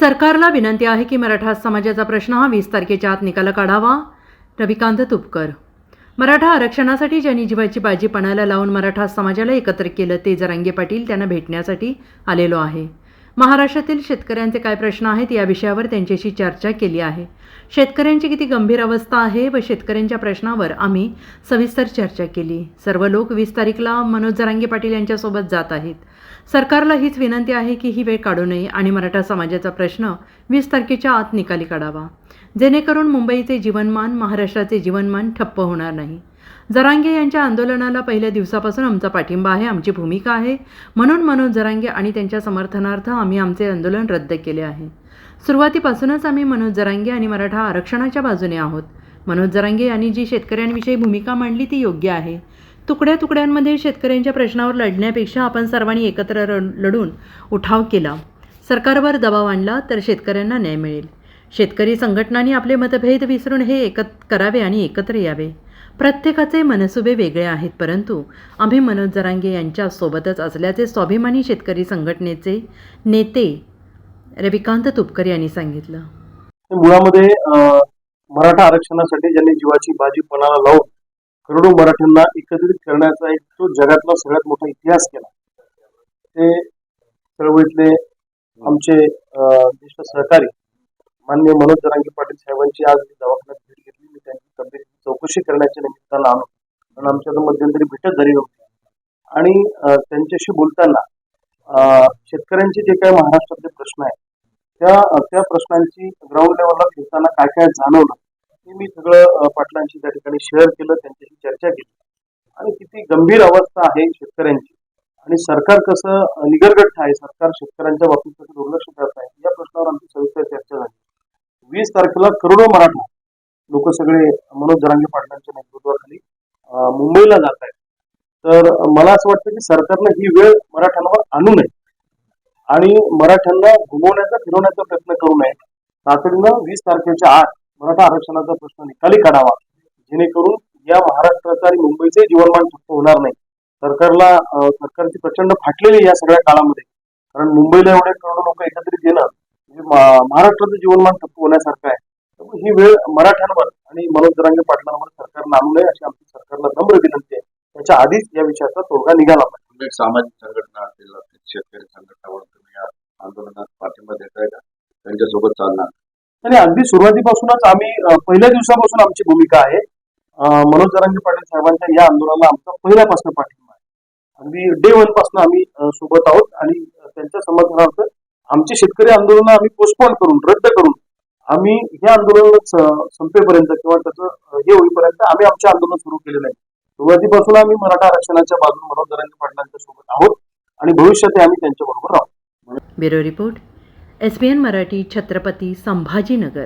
सरकारला विनंती आहे की मराठा समाजाचा प्रश्न हा वीस तारखेच्या आत निकाला काढावा. रविकांत तुपकर. मराठा आरक्षणासाठी ज्यांनी जीवाची बाजी पणाला लावून मराठा समाजाला एकत्र केलं ते जरांगे पाटील त्यांना भेटण्यासाठी आलेलो आहे. महाराष्ट्रातील शेतकऱ्यांचे काय प्रश्न आहेत या विषयावर त्यांच्याशी चर्चा केली आहे. शेतकऱ्यांची किती गंभीर अवस्था आहे व शेतकऱ्यांच्या प्रश्नावर आम्ही सविस्तर चर्चा केली. सर्व लोक वीस तारीखला मनोज जरांगे पाटील यांच्यासोबत जात आहेत. सरकारला हीच विनंती आहे की ही वेळ काढू नये आणि मराठा समाजाचा प्रश्न वीस तारखेच्या आत निकाली काढावा. जेणेकरून मुंबईचे जीवनमान महाराष्ट्राचे जीवनमान ठप्प होणार नाही. जरांगे यांच्या आंदोलनाला पहिल्या दिवसापासून आमचा पाठिंबा आहे आमची भूमिका आहे. म्हणून मनोज जरांगे आणि त्यांच्या समर्थनार्थ आम्ही आमचे आंदोलन रद्द केले आहे. सुरुवातीपासूनच आम्ही मनोज जरांगे आणि मराठा आरक्षणाच्या बाजूने आहोत. मनोज जरांगे यांनी जी शेतकऱ्यांविषयी भूमिका मांडली ती योग्य आहे. तुकड्या तुकड्यांमध्ये शेतकऱ्यांच्या प्रश्नावर लढण्यापेक्षा आपण सर्वांनी एकत्र लढून उठाव केला. सरकारवर दबाव आणला तर शेतकऱ्यांना न्याय मिळेल. शेतकरी संघटनांनी आपले मतभेद विसरून हे एकत करावे आणि एकत्र यावे. प्रत्येकाचे मनसुबे वेगळे आहेत परंतु आम्ही मनोज जरांगे यांच्या सोबतच असल्याचे स्वाभिमानी शेतकरी संघटनेचे नेते रविकांत तुपकर यांनी सांगितलं. मुळामध्ये मराठा आरक्षणासाठी ज्यांनी जीवाची बाजी पणाला लावून करोडो मराठ्यांना एकत्रित करण्याचा एक तो जगातला सगळ्यात मोठा इतिहास केला. ते चळवळीतले आमचे ज्येष्ठ सहकारी मान्य मनोज जरांगे पाटील साहेबांची आज दवाखान्यात भेट घेतली. मी त्यांची तब्येत चौकशी करण्याच्या निमित्तानं आलो कारण आमच्या मध्यंतरी भेटत झाली नव्हती आणि त्यांच्याशी बोलताना शेतकऱ्यांचे जे काही महाराष्ट्रातले प्रश्न आहेत त्या त्या प्रश्नांची ग्राउंड लेवलला फिरताना काय काय जाणवलं ते मी सगळं पाटलांशी त्या ठिकाणी शेअर केलं त्यांच्याशी चर्चा केली. आणि किती गंभीर अवस्था आहे शेतकऱ्यांची. आणि सरकार कसं अं, आहे सरकार शेतकऱ्यांच्या बाबतीत कसं दुर्लक्ष करत आहे या प्रश्नावर आमची सविस्तर चर्चा झाली. वीस तारखेला करोडो मराठा लोक सगळे मनोज जरांगे पाटलांच्या नेतृत्वाखाली मुंबईला जात आहेत. तर मला असं वाटतं की सरकारनं ही वेळ मराठ्यांवर आणू नये आणि मराठ्यांना घुमवण्याचा फिरवण्याचा प्रयत्न करू नये. तातडीनं वीस तारखेच्या आत मराठा आरक्षणाचा प्रश्न निकाली काढावा जेणेकरून या महाराष्ट्राचं आणि मुंबईचे जीवनमान ठप्प होणार नाही. सरकारला सरकारची प्रचंड फाटलेली या सगळ्या काळामध्ये. कारण मुंबईला एवढे करोडो लोक एकत्रित येणं म्हणजे महाराष्ट्राचं जीवनमान ठप्प होण्यासारखं आहे. ही वेळ मराठ्यांवर आणि मनोज जरांगे पाटलांवर सरकारनं आणू नये अशी आमची सरकारला नम्र विनंती आहे. त्याच्या आधीच या विषयाचा तोडगा निघाला पाहिजे. सामाजिक संघटना असतील शेतकरी संघटनावर तुम्ही या आंदोलनात पाठिंबा देताय का? त्यांच्यासोबत चालणार. आणि अगदी सुरुवातीपासूनच आम्ही पहिल्या दिवसापासून आमची भूमिका आहे. मनोज जरांगे पाटील साहेबांच्या या आंदोलनाला आमचा पहिल्यापासून पाठिंबा आहे. अगदी डे वनपासून आम्ही सोबत आहोत आणि त्यांच्या समर्थनार्थ आमचे शेतकरी आंदोलन आम्ही पोस्टपोन करून रद्द करून आम्ही हे आंदोलन संपेपर्यंत किंवा त्याचं हे होईपर्यंत आम्ही आमचे आंदोलन सुरू केलेलं आहे. सुरुवातीपासून आम्ही मराठा आरक्षणाच्या बाजून मनोज पाटलांच्या सोबत आहोत आणि भविष्यातही आम्ही त्यांच्या बरोबर राहू. Bureau report S B N Marathi Chhatrapati Sambhajinagar.